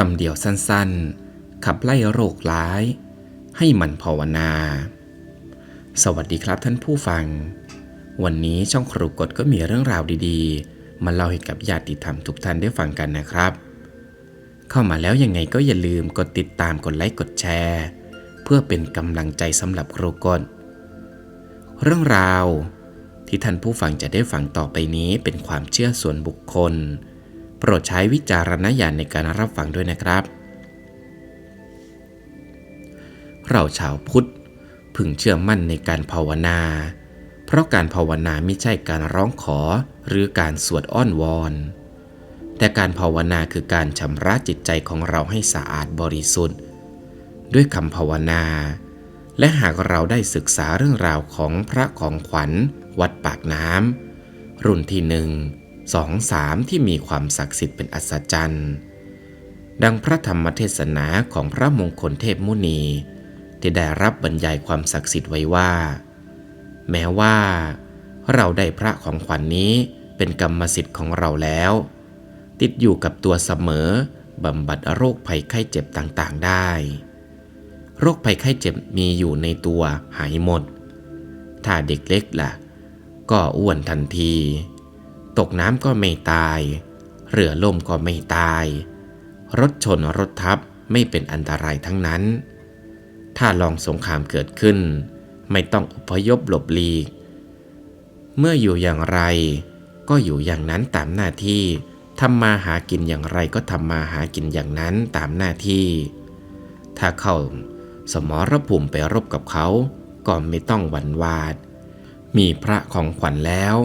คำเดียวสั้นๆ ขับไล่โรคร้าย ให้มันภาวนา สวัสดีครับท่านผู้ฟัง วันนี้ช่องครูกฎก็มีเรื่องราวดีๆ มาเล่าให้กับญาติธรรมทุกท่านได้ฟังกันนะครับ เข้ามาแล้วยังไงก็อย่าลืมกดติดตามกดไลค์กดแชร์ เพื่อเป็นกำลังใจสำหรับครูกฎเรื่องราวที่ท่านผู้ฟังจะได้ฟังต่อไปนี้เป็นความเชื่อส่วนบุคคล โปรดใช้วิจารณญาณในการรับฟังด้วยนะครับ เราชาวพุทธพึงเชื่อมั่นในการภาวนา เพราะการภาวนาไม่ใช่การร้องขอหรือการสวดอ้อนวอน แต่การภาวนาคือการชำระจิตใจของเราให้สะอาดบริสุทธิ์ ด้วยคำภาวนา และหากเราได้ศึกษาเรื่องราวของพระของขวัญ วัดปากน้ำรุ่นที่หนึ่ง สองสามที่มีความศักดิ์สิทธิ์เป็นอัศจรรย์ ดังพระธรรมเทศนาของพระมงคลเทพมุนี ที่ได้รับบรรยายความศักดิ์สิทธิ์ไว้ว่า แม้ว่า เราได้พระของขวัญนนี้เป็นกรรมสิทธิ์ของเราแล้ว ติดอยู่กับตัวเสมอบำบัดโรคภัยไข้เจ็บต่างๆได้ โรคภัยไข้เจ็บมีอยู่ในตัวหายหมด ถ้าเด็กเล็กล่ะ ก็อ้วนทันที ตกน้ำก็ไม่ตาย เรือล่มก็ไม่ตาย รถชนรถทับไม่เป็นอันตรายทั้งนั้น ถ้าลองสงครามเกิดขึ้น ไม่ต้องอพยพหลบหลีก เมื่ออยู่อย่างไร ก็อยู่อย่างนั้นตามหน้าที่ทำมาหากินอย่างไรก็ทำมาหากินอย่างนั้นตามหน้าที่ ถ้าเข้าสมรภูมิไปรบกับเขา ก็ไม่ต้องหวั่นหวาด มีพระของขวัญแล้ว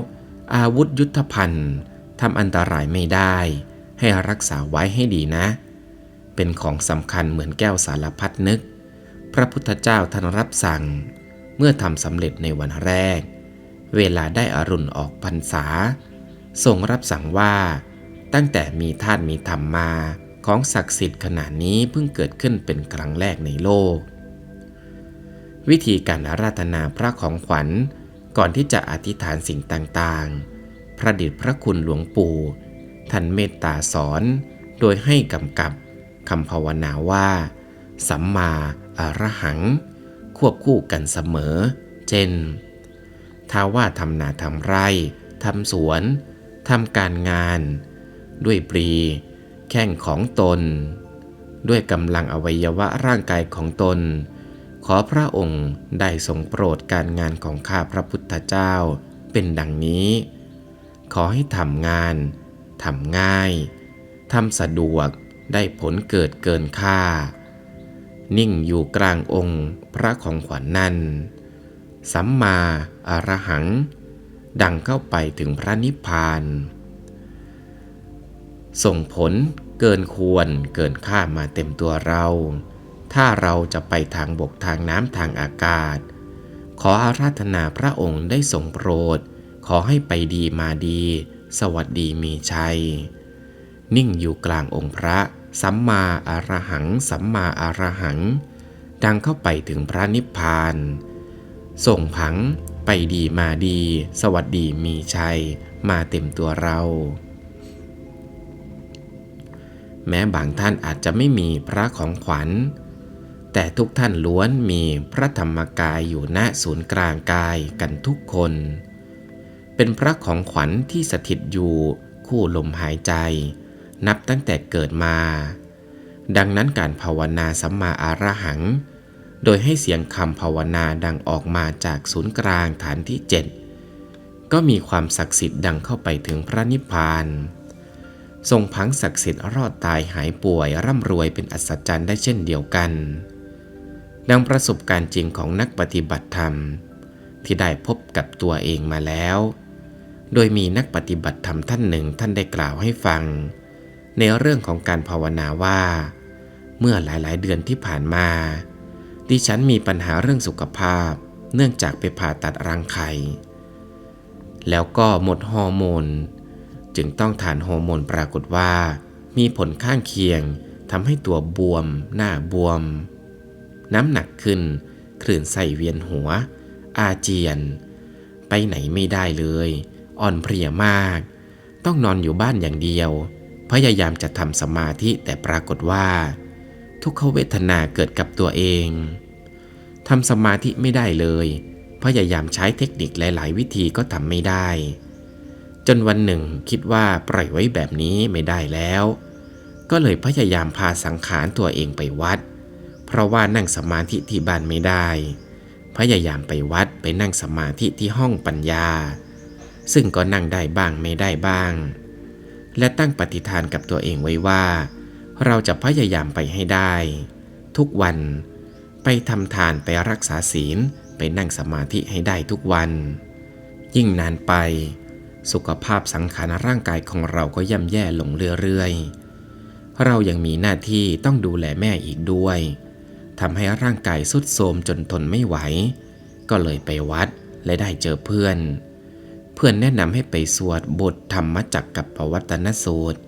อาวุธยุทธภัณฑ์ทำอันตรายไม่ได้ ให้รักษาไว้ให้ดีนะ เป็นของสำคัญเหมือนแก้วสารพัดนึก พระพุทธเจ้าท่านรับสั่ง เมื่อทำสำเร็จในวันแรก เวลาได้อรุณออกพรรษาทรงรับสั่งว่า ตั้งแต่มีธาตุมีธรรมมา ของศักดิ์สิทธิ์ขนาดนี้เพิ่งเกิดขึ้นเป็นครั้งแรกในโลก วิธีการอาราธนาพระของขวัญ ก่อนที่จะอธิษฐานสิ่งต่างๆ พระดิษฐพระคุณหลวงปู่ ท่านเมตตาสอนโดยให้กำกับคำภาวนาว่า สัมมาอรหัง ควบคู่กันเสมอ เช่น ถ้าว่าทำนาทำไร่ทำสวนทำการงาน ด้วยปรี แข้งของตน ด้วยกำลังอวัยวะร่างกายของตน ขอพระองค์ได้ทรงโปรดการงานของข้าพระพุทธเจ้าเป็นดังนี้ ขอให้ทำงานทำง่ายทำสะดวกได้ผลเกิดเกินค่า นิ่งอยู่กลางองค์พระของขวัญนนั้น สัมมาอรหัง ดังเข้าไปถึงพระนิพพาน ส่งผลเกินควรเกินค่ามาเต็มตัวเรา ถ้าเราจะไปทางบกทางน้ำทางอากาศ ขออาราธนาพระองค์ได้ทรงโปรด ขอให้ไปดีมาดี สวัสดีมีชัย นิ่งอยู่กลางองค์พระ สัมมาอารหัง สัมมาอารหัง ดังเข้าไปถึงพระนิพพาน ส่งผังไปดีมาดี สวัสดีมีชัย มาเต็มตัวเรา แม้บางท่านอาจจะไม่มีพระของขวัญ แต่ทุกท่านล้วนมีพระธรรมกายอยู่ณศูนย์กลางกายกันทุกคน เป็นพระของขวัญที่สถิตอยู่คู่ลมหายใจ นับตั้งแต่เกิดมา ดังนั้นการภาวนาสัมมาอารหัง โดยให้เสียงคำภาวนาดังออกมาจากศูนย์กลางฐานที่เจ็ดก็มีความศักดิ์สิทธิ์ดังเข้าไปถึงพระนิพพานทรงพังศักดิ์สิทธิ์รอดตายหายป่วยร่ำรวยเป็นอัศจรรย์ได้เช่นเดียวกัน ดังประสบการณ์จริงของนักปฏิบัติธรรม ที่ได้พบกับตัวเองมาแล้ว โดยมีนักปฏิบัติธรรมท่านหนึ่งท่านได้กล่าวให้ฟัง ในเรื่องของการภาวนาว่า เมื่อหลายๆ เดือนที่ผ่านมา ดิฉันมีปัญหาเรื่องสุขภาพ เนื่องจากไปผ่าตัดรังไข่แล้วก็หมดฮอร์โมน จึงต้องทานฮอร์โมนปรากฏว่า มีผลข้างเคียงทำให้ตัวบวม หน้าบวม น้ำหนักขึ้น คลื่นไส้เวียนหัว อาเจียน ไปไหนไม่ได้เลย อ่อนเพลียมาก ต้องนอนอยู่บ้านอย่างเดียว พยายามจะทำสมาธิแต่ปรากฏว่า ทุกขเวทนาเกิดกับตัวเองทำสมาธิไม่ได้เลย พยายามใช้เทคนิคหลาย ๆ วิธีก็ทำไม่ได้ จนวันหนึ่งคิดว่าปล่อยไว้แบบนี้ไม่ได้แล้ว ก็เลยพยายามพาสังขารตัวเองไปวัด เพราะว่านั่งสมาธิที่บ้านไม่ได้ พยายามไปวัดไปนั่งสมาธิที่ห้องปัญญา ซึ่งก็นั่งได้บ้างไม่ได้บ้าง และตั้งปฏิฐานกับตัวเองไว้ว่า เราจะพยายามไปให้ได้ ทุกวัน ไปทำทานไปรักษาศีลไปนั่งสมาธิให้ได้ทุกวัน ยิ่งนานไป สุขภาพสังขารร่างกายของเราก็ย่ำแย่ลงเรื่อยๆเรายังมีหน้าที่ต้องดูแลแม่อีกด้วย ทำให้ร่างกายสุดโทรมจนทนไม่ไหว ก็เลยไปวัดและได้เจอเพื่อน เพื่อนแนะนำให้ไปสวดบทธรรมจักกับปวัตนสูตร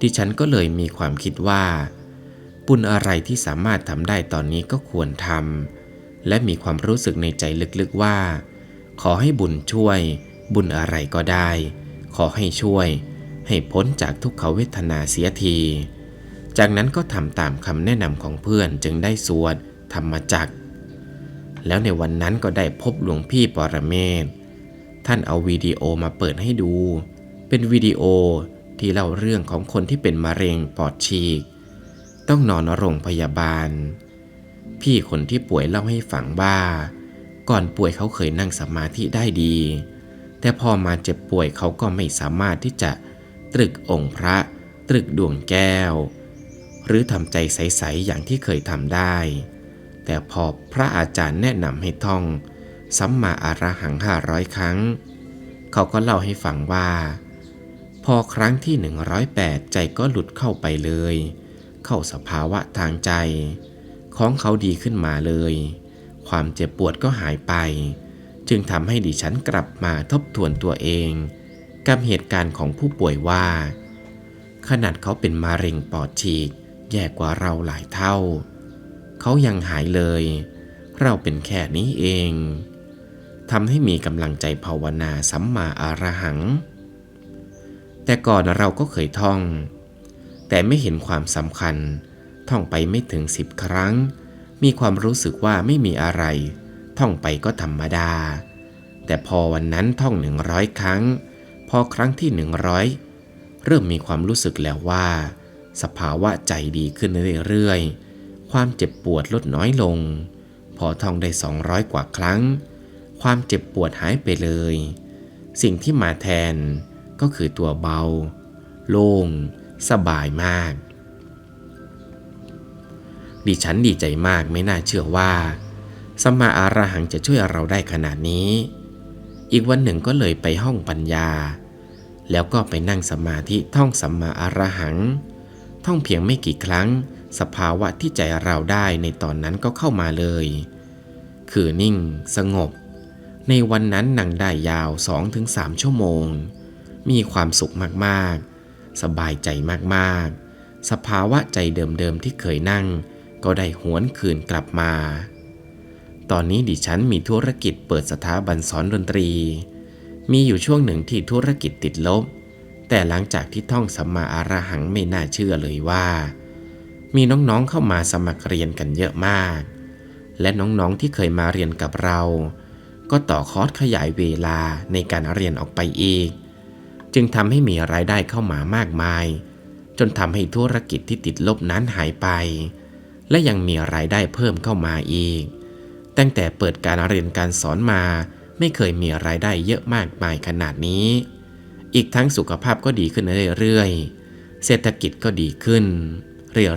ดิฉันก็เลยมีความคิดว่า บุญอะไรที่สามารถทำได้ตอนนี้ก็ควรทำและมีความรู้สึกในใจลึกๆว่า ขอให้บุญช่วย บุญอะไรก็ได้ ขอให้ช่วย ให้พ้นจากทุกขเวทนาเสียที จากนั้นก็ทำตามคำแนะนำของเพื่อนจึงได้สวดธรรมจักร แล้วในวันนั้นก็ได้พบหลวงพี่ปรเมศท่านเอาวิดีโอมาเปิดให้ดู เป็นวิดีโอที่เล่าเรื่องของคนที่เป็นมะเร็งปอดฉีก ต้องนอนโรงพยาบาล พี่คนที่ป่วยเล่าให้ฟังว่า ก่อนป่วยเขาเคยนั่งสมาธิได้ดี แต่พอมาเจ็บป่วยเขาก็ไม่สามารถที่จะตรึกองค์พระ ตรึกดวงแก้ว หรือทำใจใส ๆ อย่างที่เคยทำได้ แต่พอพระอาจารย์แนะนำให้ท่อง สัมมาอาระหังห้าร้อยครั้ง เขาก็เล่าให้ฟังว่า พอครั้งที่ 108 ใจก็หลุดเข้าไปเลย เข้าสภาวะทางใจ ของเขาดีขึ้นมาเลย ความเจ็บปวดก็หายไป จึงทำให้ดิฉันกลับมาทบทวนตัวเอง กับเหตุการณ์ของผู้ป่วยว่าขนาดเขาเป็นมะเร็งปอดฉีก แย่กว่าเราหลายเท่า เขายังหายเลย เราเป็นแค่นี้เองทำให้มีกำลังใจภาวนาสัมมาอารหัง แต่ก่อนเราก็เคยท่อง แต่ไม่เห็นความสำคัญ ท่องไปไม่ถึงสิบครั้ง มีความรู้สึกว่าไม่มีอะไร ท่องไปก็ธรรมดา แต่พอวันนั้นท่องหนึ่งร้อยครั้ง พอครั้งที่หนึ่งร้อยเริ่มมีความรู้สึกแล้วว่า สภาวะใจดีขึ้นเรื่อยๆ ความเจ็บปวดลดน้อยลง พอท่องได้สองร้อยกว่าครั้ง ความเจ็บปวดหายไปเลย สิ่งที่มาแทนก็คือตัวเบา โล่ง สบายมาก ดิฉันดีใจมากไม่น่าเชื่อว่าสมมาอาราหังจะช่วยเราได้ขนาดนี้ อีกวันหนึ่งก็เลยไปห้องปัญญา แล้วก็ไปนั่งสมาธิท่องสัมมาอาราหัง ท่องเพียงไม่กี่ครั้ง สภาวะที่ใจเราได้ในตอนนั้นก็เข้ามาเลย คือนิ่ง สงบ ในวันนั้นนั่งได้ยาว 2-3 ชั่วโมง มีความสุขมากๆ สบายใจมากๆ สภาวะใจเดิมๆที่เคยนั่ง ก็ได้หวนคืนกลับมา ตอนนี้ดิฉันมีธุรกิจเปิดสถาบันสอนดนตรี มีอยู่ช่วงหนึ่งที่ธุรกิจติดลบ แต่หลังจากที่ท่องสัมมาอารหังไม่น่าเชื่อเลยว่า มีน้องๆเข้ามาสมัครเรียนกันเยอะมาก และน้องๆที่เคยมาเรียนกับเรา ก็ต่อคอร์สขยายเวลาในการเรียนออกไปอีก จึงทำให้มีรายได้เข้ามามากมาย จนทำให้ธุรกิจที่ติดลบนั้นหายไป และยังมีรายได้เพิ่มเข้ามาอีก ตั้งแต่เปิดการเรียนการสอนมาไม่เคยมีรายได้เยอะมากมายขนาดนี้ อีกทั้งสุขภาพก็ดีขึ้นเรื่อยๆ เศรษฐกิจก็ดีขึ้น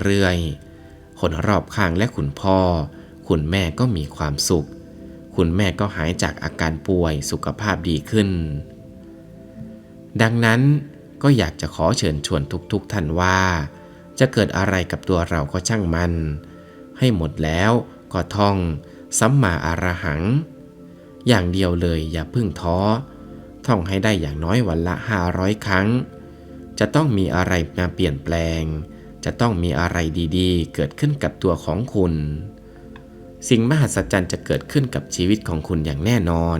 เรื่อยๆ คนรอบข้างและคุณพ่อ คุณแม่ก็มีความสุข คุณแม่ก็หายจากอาการป่วยสุขภาพดีขึ้น ดังนั้นก็อยากจะขอเชิญชวนทุกๆทท่านว่า จะเกิดอะไรกับตัวเราก็ช่างมัน ให้หมดแล้วก็ท่อง สัมมาอารหัง อย่างเดียวเลยอย่าพึ่งท้อ ท่องให้ได้อย่างน้อยวันละห้าร้อยครั้ง จะต้องมีอะไรมาเปลี่ยนแปลง จะต้องมีอะไรดีๆ เกิดขึ้นกับตัวของคุณ สิ่งมหัศจรรย์จะเกิดขึ้นกับชีวิตของคุณอย่างแน่นอน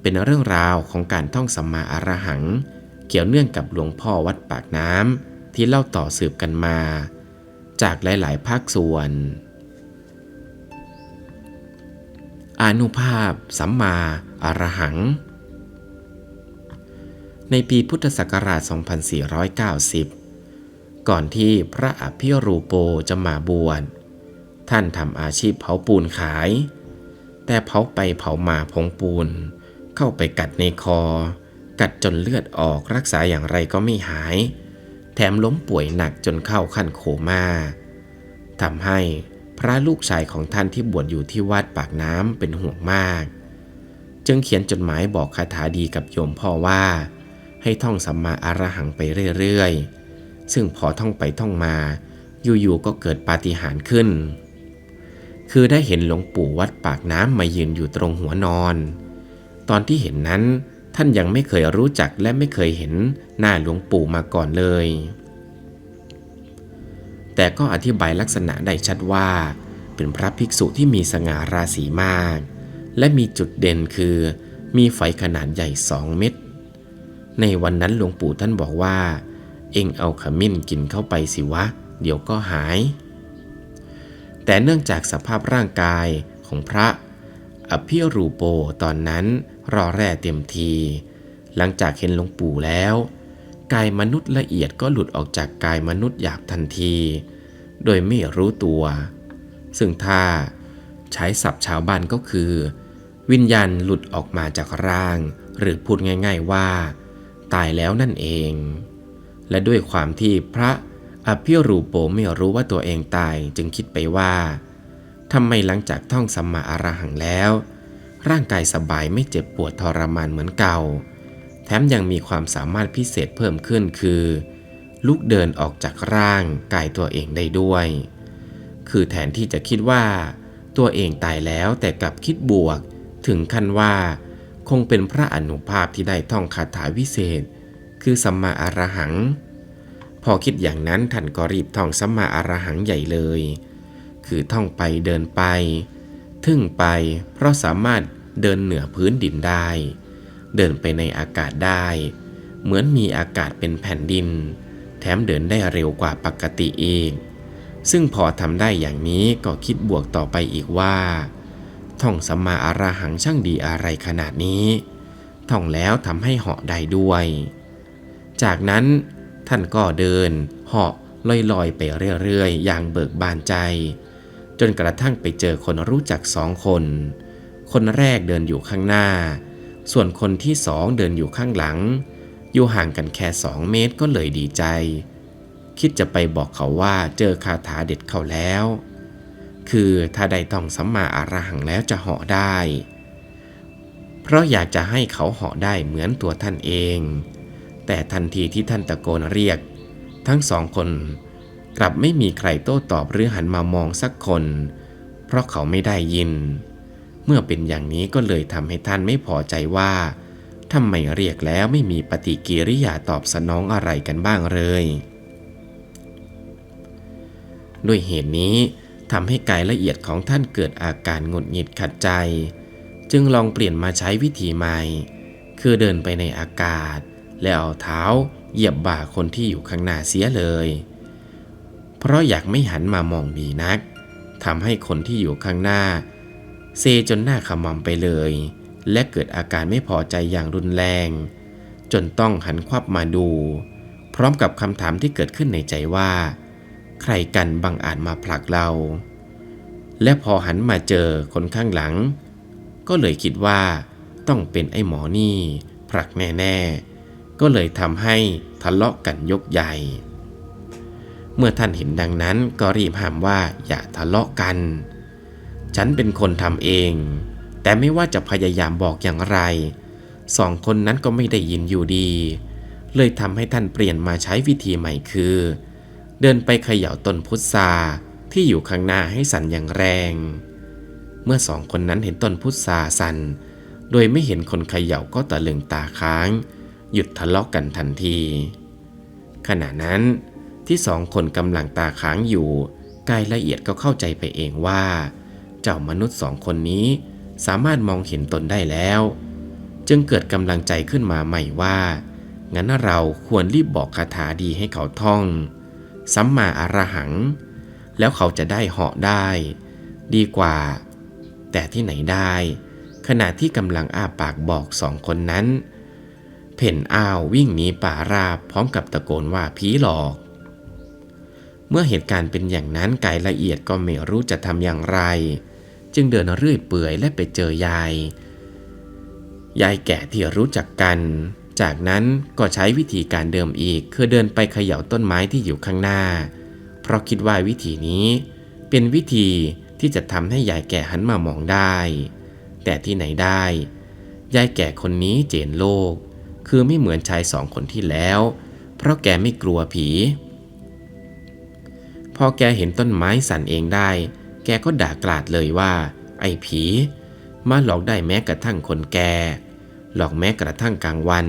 เป็นเรื่องราวของการท่องสัมมาอรหัง เกี่ยวเนื่องกับหลวงพ่อวัดปากน้ำที่เล่าต่อสืบกันมา จากหลายๆ ภาคส่วนอนุภาพ สัมมาอารหัง ในปีพุทธศักราช 2490 ก่อนที่พระอภิรูปโปจะมาบวช ท่านทำอาชีพเผาปูนขาย แต่เผาไปเผามาผงปูน เข้าไปกัดในคอ กัดจนเลือดออกรักษาอย่างไรก็ไม่หาย แถมล้มป่วยหนักจนเข้าขั้นโคม่าทำให้พระลูกชายของท่านที่บวชอยู่ที่วัดปากน้ำเป็นห่วงมาก จึงเขียนจดหมายบอกคาถาดีกับโยมพ่อว่า ให้ท่องสัมมาอารหังไปเรื่อยๆ ซึ่งพอท่องไปท่องมา อยู่ๆ ก็เกิดปาฏิหาริย์ขึ้น คือได้เห็นหลวงปู่วัดปากน้ำมายืนอยู่ตรงหัวนอน ตอนที่เห็นนั้นท่านยังไม่เคยรู้จักและไม่เคยเห็นหน้าหลวงปู่มาก่อนเลย แต่ก็อธิบายลักษณะได้ชัดว่า เป็นพระภิกษุที่มีสง่าราศีมาก และมีจุดเด่นคือ มีไฟขนาดใหญ่สองเม็ด ในวันนั้นหลวงปู่ท่านบอกว่า เอ็งเอาขมิ้นกินเข้าไปสิวะ เดี๋ยวก็หาย แต่เนื่องจากสภาพร่างกายของพระอภิรูโปตอนนั้นรอแร่เต็มที หลังจากเห็นหลวงปู่แล้ว กายมนุษย์ละเอียดก็หลุดออกจากกายมนุษย์หยาบทันที โดยไม่รู้ตัว ซึ่งถ้าใช้ศัพท์ชาวบ้านก็คือ วิญญาณหลุดออกมาจากร่าง หรือพูดง่าย ๆว่า ตายแล้วนั่นเอง และด้วยความที่พระอภิรูปโปไม่รู้ว่าตัวเองตายจึงคิดไปว่าทำไมหลังจากท่องสัมมาอารหังแล้ว ร่างกายสบายไม่เจ็บปวดทรมานเหมือนเก่า แถมยังมีความสามารถพิเศษเพิ่มขึ้นคือ ลุกเดินออกจากร่างกายตัวเองได้ด้วย คือแทนที่จะคิดว่า ตัวเองตายแล้วแต่กลับคิดบวก ถึงขั้นว่า คงเป็นพระอนุภาพที่ได้ท่องคาถาวิเศษ คือสัมมาอรหัง พอคิดอย่างนั้นท่านก็รีบท่องสัมมาอรหังใหญ่เลย คือท่องไปเดินไป ทึ่งไปเพราะสามารถเดินเหนือพื้นดินได้ เดินไปในอากาศได้ เหมือนมีอากาศเป็นแผ่นดิน แถมเดินได้เร็วกว่าปกติเองซึ่งพอทำได้อย่างนี้ก็คิดบวกต่อไปอีกว่า ท่องสัมมาอาราหังช่างดีอะไรขนาดนี้ ท่องแล้วทำให้เหาะได้ด้วย จากนั้นท่านก็เดินเหาะลอยๆ ไปเรื่อยๆ อย่างเบิกบานใจ จนกระทั่งไปเจอคนรู้จักสองคน คนแรกเดินอยู่ข้างหน้า ส่วนคนที่สองเดินอยู่ข้างหลัง อยู่ห่างกันแค่สองเมตรก็เลยดีใจ คิดจะไปบอกเขาว่าเจอคาถาเด็ดเขาแล้ว คือถ้าได้ต้องสัมมาอารหังแล้วจะเหาะได้ เพราะอยากจะให้เขาเหาะได้เหมือนตัวท่านเอง แต่ทันทีที่ท่านตะโกนเรียก ทั้งสองคน กลับไม่มีใครโต้ตอบหรือหันมามองสักคน เพราะเขาไม่ได้ยิน เมื่อเป็นอย่างนี้ก็เลยทำให้ท่านไม่พอใจว่าทำไมเรียกแล้วไม่มีปฏิกิริยาตอบสนองอะไรกันบ้างเลย ด้วยเหตุนี้ ทำให้กายละเอียดของท่านเกิดอาการหงุดหงิดขัดใจ จึงลองเปลี่ยนมาใช้วิธีใหม่ คือเดินไปในอากาศ แล้วเอาเท้าเหยียบบ่าคนที่อยู่ข้างหน้าเสียเลย เพราะอยากไม่หันมามองดีนักทำให้คนที่อยู่ข้างหน้า เซจนหน้าขมำไปเลย และเกิดอาการไม่พอใจอย่างรุนแรง จนต้องหันควับมาดู พร้อมกับคำถามที่เกิดขึ้นในใจว่า ใครกันบังอาจมาผลักเรา และพอหันมาเจอคนข้างหลัง ก็เลยคิดว่าต้องเป็นไอ้หมอนี่ผลักแน่ๆ ก็เลยทำให้ทะเลาะกันยกใหญ่ เมื่อท่านเห็นดังนั้นก็รีบห้ามว่าอย่าทะเลาะกัน ฉันเป็นคนทำเอง แต่ไม่ว่าจะพยายามบอกอย่างไร สองคนนั้นก็ไม่ได้ยินอยู่ดี เลยทำให้ท่านเปลี่ยนมาใช้วิธีใหม่คือ เดินไปเขย่าต้นพุทราที่อยู่ข้างหน้าให้สั่นอย่างแรง เมื่อสองคนนั้นเห็นต้นพุทราสั่น โดยไม่เห็นคนเขย่าก็ตะลึงตาค้าง หยุดทะเลาะกกันทันที ขณะนั้นที่สองคนกำลังตาค้างอยู่กายละเอียดก็เข้าใจไปเองว่า เจ้ามนุษย์สองคนนี้สามารถมองเห็นตนได้แล้ว จึงเกิดกำลังใจขึ้นมาใหม่ว่า งั้นเราควรรีบบอกคาถาดีให้เขาท่อง สัมมาอรหัง แล้วเขาจะได้เหาะได้ ดีกว่า แต่ที่ไหนได้ ขณะที่กำลังอ้าปากบอกสองคนนั้น เพ่นอ้าววิ่งหนีป่าราบพร้อมกับตะโกนว่าผีหลอก เมื่อเหตุการณ์เป็นอย่างนั้นไก่ละเอียดก็ไม่รู้จะทำอย่างไร จึงเดินเรื่อยเปื่อยและไปเจอยาย ยายแก่ที่รู้จักกัน จากนั้นก็ใช้วิธีการเดิมอีกคือเดินไปเขย่าต้นไม้ที่อยู่ข้างหน้า เพราะคิดว่าวิธีนี้ เป็นวิธีที่จะทำให้ยายแก่หันมามองได้ แต่ที่ไหนได้ ยายแก่คนนี้เจนโลก คือไม่เหมือนชายสองคนที่แล้ว เพราะแกไม่กลัวผี พอแกเห็นต้นไม้สั่นเองได้ แกก็ด่ากลาดเลยว่า ไอ้ผี มาหลอกได้แม้กระทั่งคนแก หลอกแม้กระทั่งกลางวัน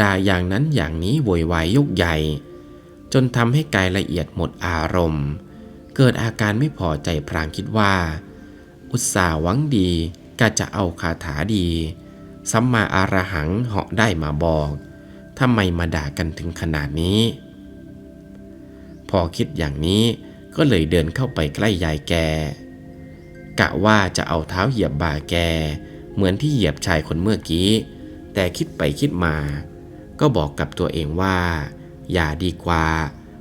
ด่าอย่างนั้นอย่างนี้โวยวายยกใหญ่ จนทำให้กายละเอียดหมดอารมณ์ เกิดอาการไม่พอใจพรางคิดว่า อุตส่าห์หวังดีก็จะเอาคาถาดี สัมมาอารหังเหาะได้มาบอกทำไมมาด่ากันถึงขนาดนี้ พอคิดอย่างนี้ก็เลยเดินเข้าไปใกล้ยายแก กะว่าจะเอาเท้าเหยียบบ่าแก เหมือนที่เหยียบชายคนเมื่อกี้ แต่คิดไปคิดมา ก็บอกกับตัวเองว่า อย่าดีกว่า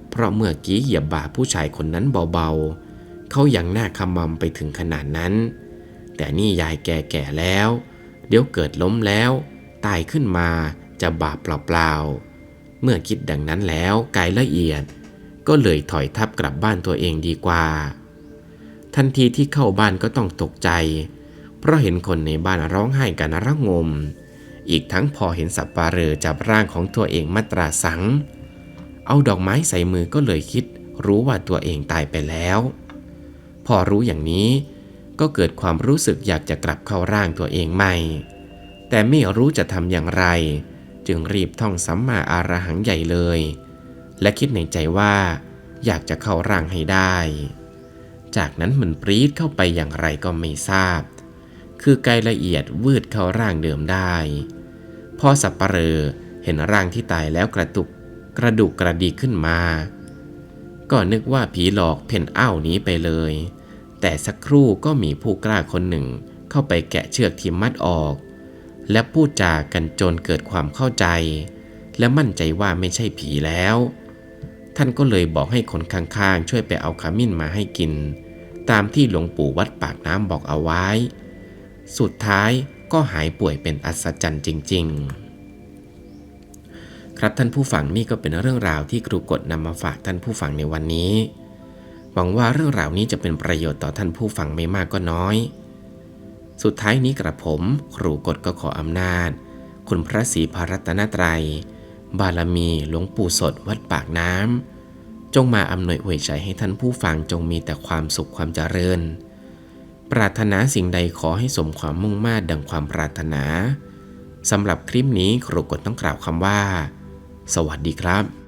เพราะเมื่อกี้เหยียบบ่าผู้ชายคนนั้นเบาๆ เขายังหน้าขมำไปถึงขนาดนั้น แต่นี่ยายแกแก่แล้ว เดี๋ยวเกิดล้มแล้ว ตายขึ้นมาจะบาปเปล่าๆ เมื่อคิดดังนั้นแล้วกายละเอียด ก็เลยถอยทับกลับบ้านตัวเองดีกว่า ทันทีที่เข้าบ้านก็ต้องตกใจ เพราะเห็นคนในบ้านร้องไห้กันระงม อีกทั้งพอเห็นสับปะเรอจับร่างของตัวเองมัตราสัง เอาดอกไม้ใส่มือก็เลยคิด รู้ว่าตัวเองตายไปแล้ว พอรู้อย่างนี้ก็เกิดความรู้สึกอยากจะกลับเข้าร่างตัวเองใหม่ แต่ไม่รู้จะทำอย่างไร จึงรีบท่องสัมมาอารหังใหญ่เลย และคิดในใจว่า อยากจะเข้าร่างให้ได้ จากนั้นมันปรีดเข้าไปอย่างไรก็ไม่ทราบ คือไกายละเอียดวืดเข้าร่างเดิมได้ พอสับปะเรอเห็นร่างที่ตายแล้วกระตุกกระดูกกระดีขึ้นมา ก็นึกว่าผีหลอกเพ่นอ้าวนี้ไปเลย แต่สักครู่ก็มีผู้กล้าคนหนึ่งเข้าไปแกะเชือกที่มัดออก และพูดจากันจนเกิดความเข้าใจ และมั่นใจว่าไม่ใช่ผีแล้ว ท่านก็เลยบอกให้คนข้างๆ ช่วยไปเอาขมิ้นมาให้กิน ตามที่หลวงปู่วัดปากน้ำบอกเอาไว้ สุดท้ายก็หายป่วยเป็นอัศจรรย์จริง ๆ ครับท่านผู้ฟังนี่ก็เป็นเรื่องราวที่ครูกฎนำมาฝากท่านผู้ฟังในวันนี้ หวังว่าเรื่องราวนี้จะเป็นประโยชน์ต่อท่านผู้ฟังไม่มากก็น้อย สุดท้ายนี้กระผม ครูกฎก็ขออำนาจ คุณพระศรีพารัตนตรัย บารมีหลวงปู่สดวัดปากน้ำจงมาอำนวยอวยใจให้ท่านผู้ฟังจงมีแต่ความสุขความเจริญ ปรารถนาสิ่งใดขอให้สมความมุ่งมา่ดังความปรารถนาสำหรับคลิปนี้ครูกดต้องกล่าวคำว่า สวัสดีครับ